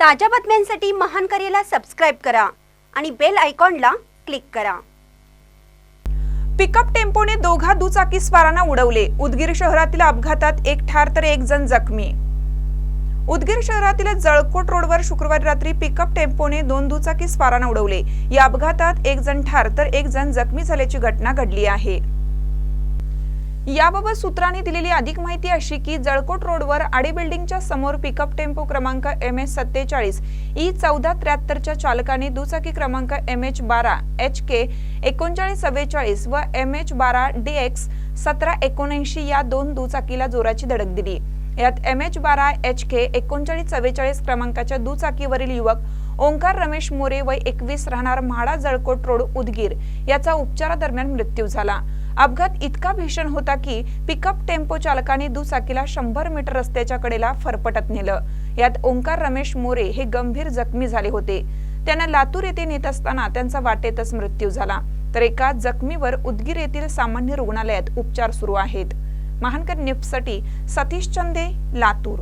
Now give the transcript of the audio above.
ताज्या बातम्यांसाठी महान करेला सबस्क्राईब करा आणि बेल आयकॉनला क्लिक करा. पिकअप टेम्पोने दोघा दुचाकी स्वारांना उडवले. उदगीर शहरातील अपघातात एक ठार तर एक जण जखमी. उदगीर शहरातील जळकोट रोडवर शुक्रवारी रात्री पिकअप टेम्पोने दोन दुचाकी स्वारांना उडवले. या अपघातात एक जण ठार तर एक जण जखमी झाल्याची घटना घडली आहे. याबाबत सूत्रांनी दिलेली अधिक माहिती अशी की जळकोट रोडवर आडी बिल्डिंगच्या समोर पिकअप टेम्पो क्रमांक एम एच सत्तेचाळीस ई चौदा त्र्याहत्तरच्या चालकाने दुचाकी क्रमांक एम एच बारा एच के एकोणचाळीस चव्वेचाळीस व एम एच बारा डी एक्स सतरा एकोणऐंशी या दोन दुचाकीला जोराची धडक दिली. यात एम एच बारा एच के एकोणचाळीस चव्वेचाळीस क्रमांकाच्या दुचाकीवरील युवक ओंकार रमेश मोरे वय एकवीस राहणार म्हाडा जळकोट रोड उदगीर याचा उपचारादरम्यान मृत्यू झाला. अपघात इतका भीषण होता की पिकअप टेम्पो चालकाने दुचाकीला शंभर मीटर रस्त्याच्या कडेला फरफटत नेलं. यात ओंकार रमेश मोरे हे गंभीर जखमी झाले होते. त्यांना लातूर येथे नेत असताना त्यांचा वाटेतच मृत्यू झाला. तर एका जखमीवर उदगीर येथील सामान्य रुग्णालयात उपचार सुरू आहेत. महानकर निफ्टसाठी सतीश चंदे लातूर.